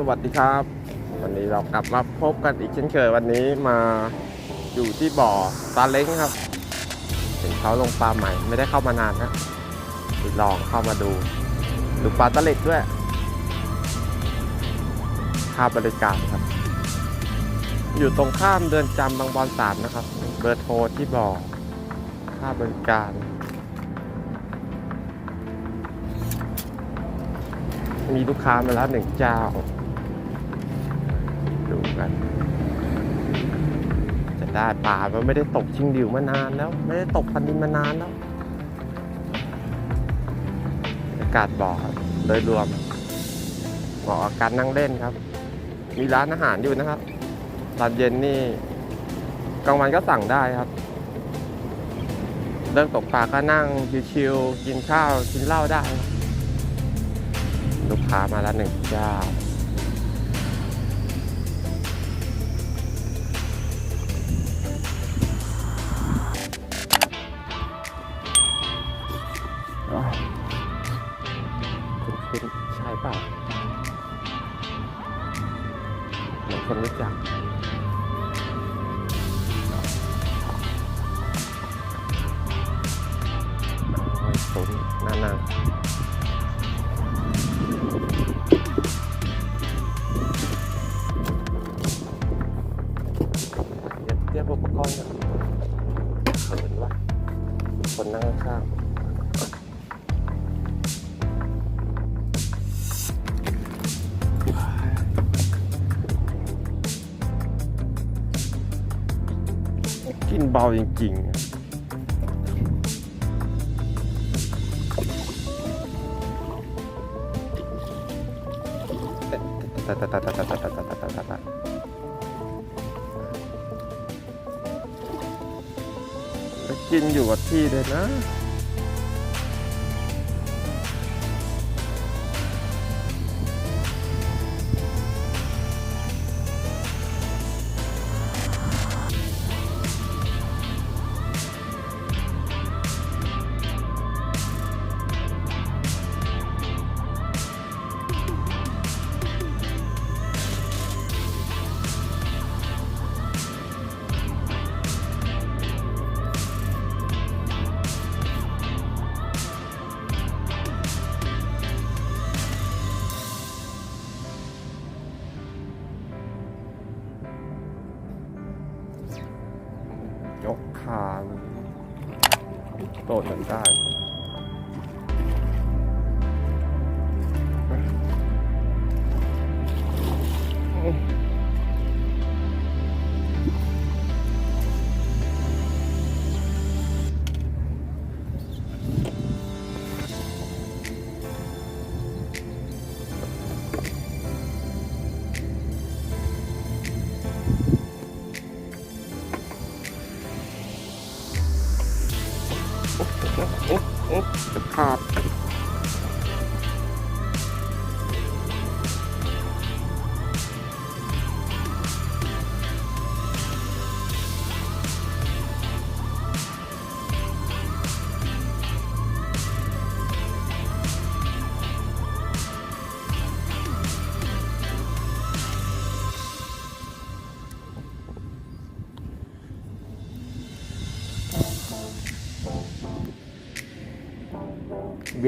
สวัสดีครับ วันนี้เรากลับมาพบกันอีกเช่นเคยวันนี้มาอยู่ที่บ่อตาเล้งครับเห็นเขาลงปลาใหม่ไม่ได้เข้ามานานนะลองเข้ามาดูดูปลาตะเล็กด้วยค่าบริการครับ อยู่ตรงข้ามเดินจำบางบอนสามนะครับ เบอร์โทรที่บ่อค่าบริการมีลูกค้ามาแล้วหนึ่งเจ้า กันจะได้ปลามันไม่ได้ตกชิงดิวมานานแล้ว ไม่ได้ตกพันดินมานานแล้วอากาศบ่อโดยรวมเหมาะกับการนั่งเล่นครับ มีร้านอาหารอยู่นะครับตอนเย็นนี่กลางวันก็สั่งได้ครับเลิกตกปลาก็นั่งชิวๆกินข้าวกินเหล้าได้ ลูกค้ามาแล้วหนึ่งเจ้า คนรู้จักสนน่านั่งเดี๋ยวเตรียมอุปกรณ์ก่อนเห็นว่าคนนั่งข้าง เบาจริงๆตะตะตะตะตะตะตะตะตะตะตะตะแล้วกินอยู่กับที่เลยนะ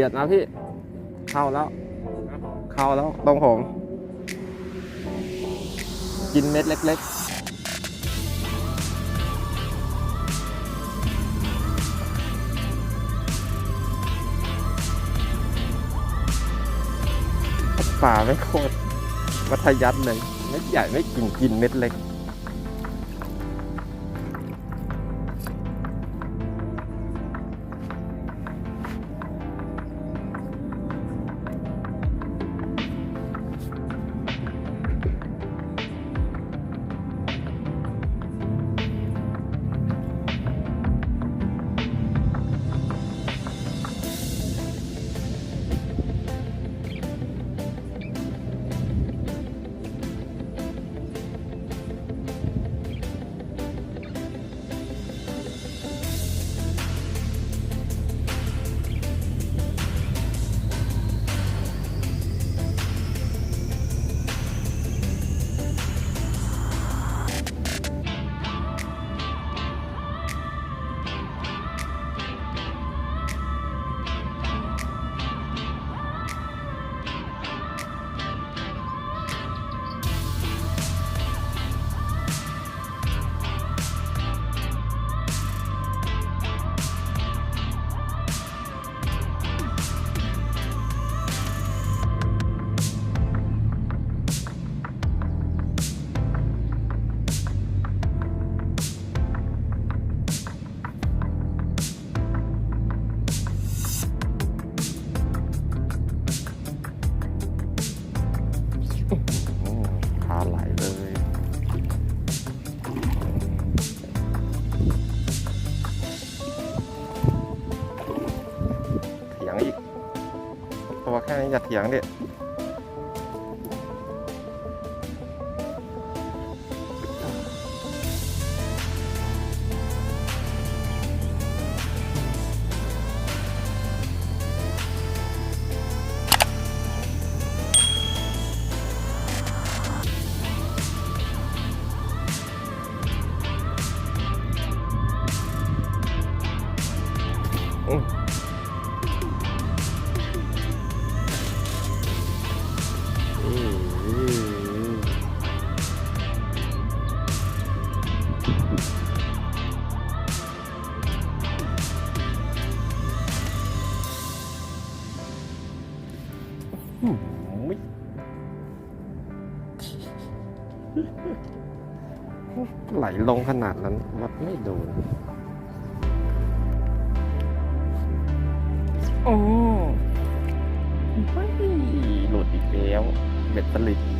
บียดนะพี่ เข้าแล้ว เข้าแล้วตรงผมกินเม็ดเล็ก ๆป่าไม่โคตรมัธยัดเลยเม็ดใหญ่ไม่กินกินเม็ดเล็ก แค่นี้อย่าเถียงดิอืม ไม่ไหลลงขนาดนั้นวัดไม่โดน โอ้ไม่หลุดอีกแล้ว เบ็ดสลิดโด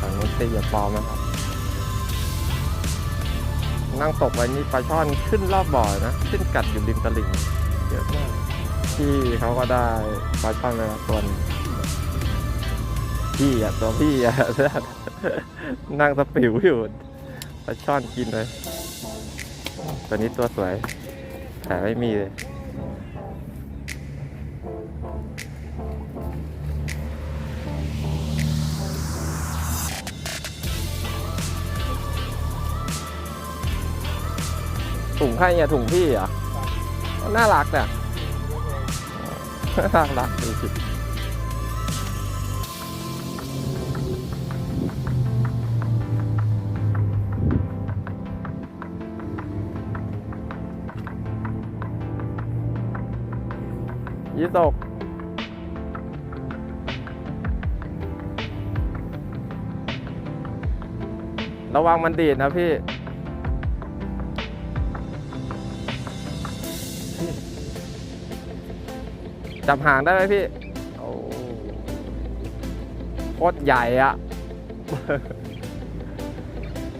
ฝั่งนู้นตีอย่าปลอมนะครับ นั่งตกไว้นี่ปลาช่อนขึ้นรอบบ่อนะ ขึ้นกัดอยู่ริมตลิ่งเยอะมากพี่เขาก็ได้ปลาช่อนไปแล้วตัวนึงพี่อะตัวพี่อะนั่งสปิวอยู่ปลาช่อนกินเลย ตัวนี้ตัวสวย แผลไม่มีเลยถุงใครเนี่ยถุงพี่เหรอ น่ารักเนี่ย น่ารักดี ยี่ตกระวังมันดีดนะพี่ จับหางได้ไหมพี่ โอ้โคตรใหญ่อะ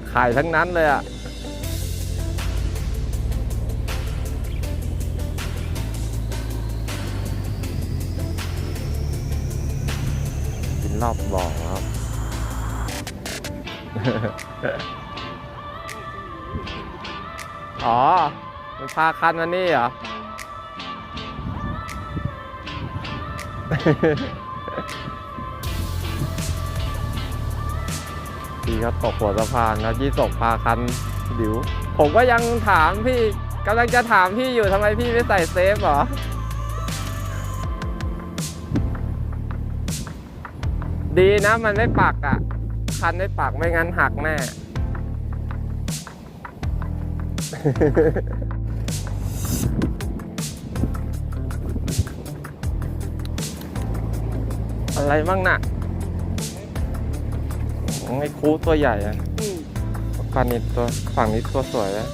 ไข่ทั้งนั้นเลยอะ รอบบ่อครับ อ๋อ มันพาคันมานี่เหรอ พี่ก็ตกหัวสะพานแล้วยี่ตกพาคันดิว ผมก็ยังถามพี่กำลังจะถามพี่อยู่ทำไมพี่ไม่ใส่เซฟเหรอ ดีนะมันไม่ปักอะ คันไม่ปักไม่งั้นหักแน่อะไรบ้างน่ะไอ้คูตัวใหญ่อะฝั่งนี้ตัวฝั่งนี้ตัวสวยนะ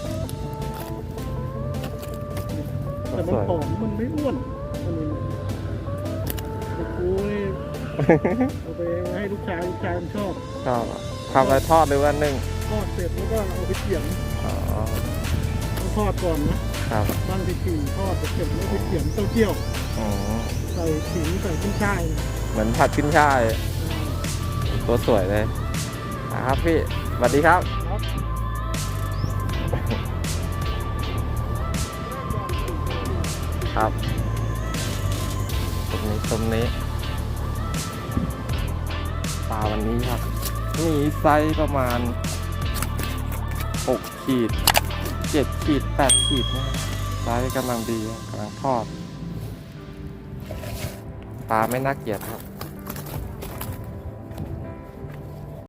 ตัวแต่สมันวยผอมมันไม่อ้วนอันนี้ไอ้กูนี่ เอาไปให้ลูกชายลูกชายมันชอบชอบอะทำอะไรทอดหรือว่านึ่งทอดเสร็จแล้วก็เอาไปเขียงอ๋อต้องทอดก่อนนะครับบ้างไปขิงทอดเสร็จแล้วไปเขียงเต้าเจี้ยวอ๋อใส่ขิงใส่ขึ้นช่ายนะเหมือนผัดขึ้นช่ายตัวสวยเลยครับพี่สวัสดีครับครับครับตรงนี้ตรงนี้ ปลาวันนี้ครับ มีไซส์ประมาณ 6 ขีด 7 ขีด 8 ขีดนะไซส์กำลังดีกำลังทอด ปลาไม่น่าเกลียดครับ